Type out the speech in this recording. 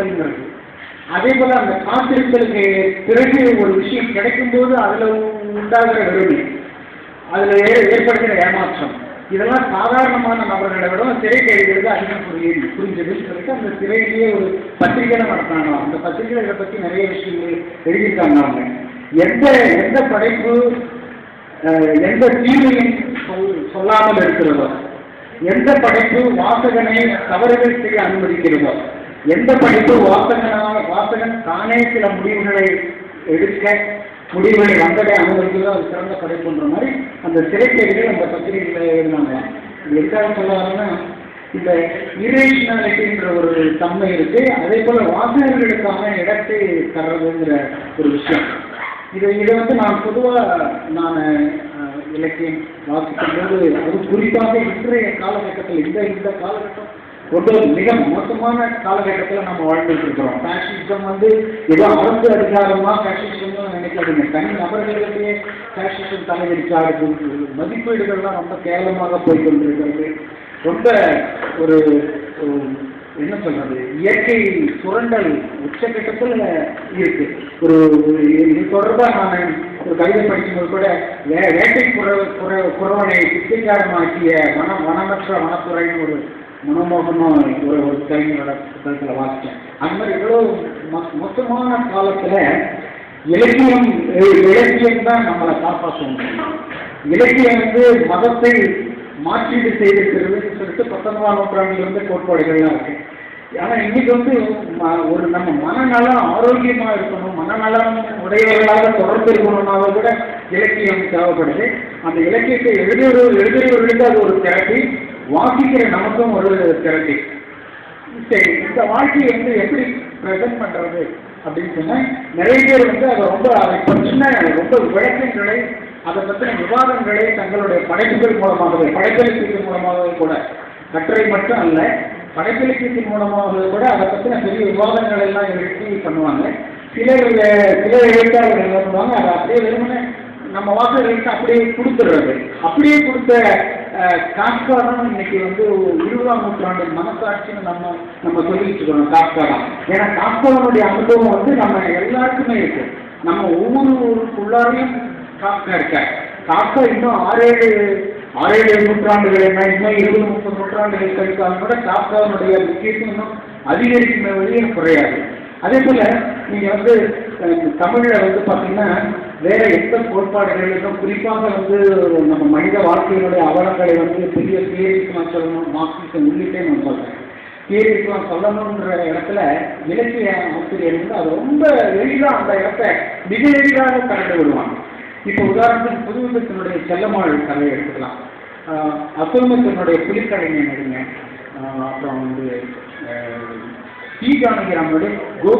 காத்திருத்தல்ங்கிறது அதே போல அந்த காத்திருத்தலுக்கு பிறகு ஒரு விஷயம் கிடைக்கும்போது அதுல உண்டாகிற வெறுமை அதுல ஏற்படுகிற ஏமாற்றம். இதெல்லாம் சாதாரணமான நபர்களை விட சிறை கைதிகளுக்கு அதிகம் புரியுது புரிஞ்சதுன்னு சொல்லிட்டு அந்த சிறையிலேயே ஒரு பத்திரிகை நடத்தாங்க அந்த பத்திரிகைகளை இதை பத்தி நிறைய விஷயங்கள் எழுதியிருக்காங்க அவங்க. எந்த எந்த படைப்பு எந்த தீமையும் சொல் சொல்லாமல் இருக்கிறதோ எந்த படைப்பு வாசகனை தவறுகள் செய்ய அனுமதிக்கிறதோ எந்த படிப்பு வாசகனாக வாசகன் தானே சில முடிவுகளை எடுக்க முடிவுகளை வந்தடை அனுமதிக்கிறதோ அது சிறந்த படைப்புன்ற மாதிரி அந்த சிறைக்கைகள் அந்த பத்திரிகைகளை எழுதினாங்க. இது எதுக்காக சொல்ல இந்த இரேஷனாலிட்டின்ற ஒரு தன்மை இருக்கு. அதே போல வாசகர்களுக்கான இடத்தை தர்றதுங்கிற ஒரு விஷயம். இது இதை வந்து நான் பொதுவாக நான் இலக்கியம் வாசிக்கும் போது அது குறிப்பாக இன்றைய காலகட்டத்தில் இந்த இந்த காலகட்டம் ரொம்ப மிக மோசமான காலகட்டத்தில் நம்ம வாழ்ந்துட்டு இருக்கிறோம். ஃபேஷிசம் வந்து ஏதோ அரசு அதிகாரமா ஃபேஷிசம் நினைக்காதீங்க. தனி நபர்களிடையே ஃபேஷிசம் தலையடிச்சாடுது மதிப்பீடுகள்லாம் ரொம்ப கேவலமாக போய் கொண்டிருக்கிறது. ரொம்ப ஒரு என்ன சொல்றது? இயற்கை சுரண்டல் உச்சகட்டத்தில் இருக்கு. ஒரு ஒரு இது தொடர்பாக நான் ஒரு கவிதை படிக்கும்போது கூட வே வேட்டை புற புற புறவனை பிச்சைக்காரமாக்கிய வன வனமற்ற வனத்துறைன்னு ஒரு மனமோகமாக ஒரு ஒரு கவிஞரோட புத்தகத்தில் வாசித்தேன் அந்த மாதிரி இவ்வளோ மொத்தமான காலத்தில் இலக்கியம் இலக்கியம் தான் நம்மளை காப்பாற்ற முடியும். இலக்கியம் வந்து மதத்தை மாற்றீடு செய்திருக்கிறதுன்னு சொல்லிட்டு பத்தொன்பதாம் நூற்றாண்டுல இருந்து கோட்பாடுகள்லாம் இருக்கு. ஆனா இன்னைக்கு வந்து ஒரு நம்ம மனநலம் ஆரோக்கியமா இருக்கணும் மனநலம் உடையவர்களாக தொடர்பு இருக்கணும்னால கூட இலக்கியம் தேவைப்படுது. அந்த இலக்கியத்தை எழுதுகிறவர் எழுதுகிறவர்களுக்கு அது ஒரு தெரப்பி வாசிக்கிற நமக்கும் ஒரு திரட்டி சரி இந்த வாழ்க்கையை வந்து எப்படி ப்ரெசென்ட் பண்றது அப்படின்னு சொன்னா நிறைய பேர் வந்து அதை ரொம்ப அதை பற்றின ரொம்ப விளக்கங்களை அதை பற்றின விவாதங்களை தங்களுடைய படைப்புகள் மூலமாகவே படைப்பிலக்கியத்தின் மூலமாகவே கூட கட்டுரை மட்டும் அல்ல படைப்பிலக்கியத்தின் மூலமாகவே கூட அதை பற்றின பெரிய விவாதங்கள் எல்லாம் எழுதி பண்ணுவாங்க. சில சில எழுத்தாளர்கள் என்ன பண்ணுவாங்க அதை அப்படியே வெறுமனே நம்ம வாசகர்களுக்கு அப்படியே கொடுத்துடுறது. அப்படியே கொடுத்த அஹ், இன்னைக்கு வந்து இருபதாம் நூற்றாண்டு மனசாட்சின்னு நம்ம நம்ம சொல்லிட்டு இருக்கோம் காஸ்கா ஏன்னா காஸ்காவினுடைய அனுபவம் வந்து நம்ம எல்லாருக்குமே இருக்கு. நம்ம ஒவ்வொரு ஊருக்குள்ளாரையும் காக்கா இருக்க? காக்கா இன்னும் ஆறேழு ஆறேழு நூற்றாண்டுகள் என்ன இன்னும் இருபது முப்பது நூற்றாண்டுகள் கழித்தாலும் கூட காக்காவினுடைய முக்கியத்துவம் இன்னும் அதிகரிக்கும் வழியே குறையாது. அதே போல நீங்க வந்து தமிழ்ல வந்து பாத்தீங்கன்னா வேற எந்த கோட்பாடுகளிலும் குறிப்பாக வந்து நம்ம மனித வாழ்க்கையினுடைய அவலங்களை வந்து பெரிய தியரிக்கு சொல்லணும் மார்க்சிசம் உள்ளிட்டே நான் சொல்றேன் தியரிக்கு நான் சொல்லணுன்ற இடத்துல இலக்கிய ஆசிரியர் வந்து அது ரொம்ப எளிதாக அந்த இடத்த மிக எளிதாக கலந்து விடுவாங்க. இப்போ உதாரணத்துக்கு புதுவிதத்தினுடைய செல்லமாள் கதையை எடுத்துக்கலாம். அசோமத்தினுடைய அசுரமத்தினுடைய புலிக்கலைஞன் எடுங்க அப்புறம் வந்து ஆஹ் ஜானகிராமனுடைய கோபுர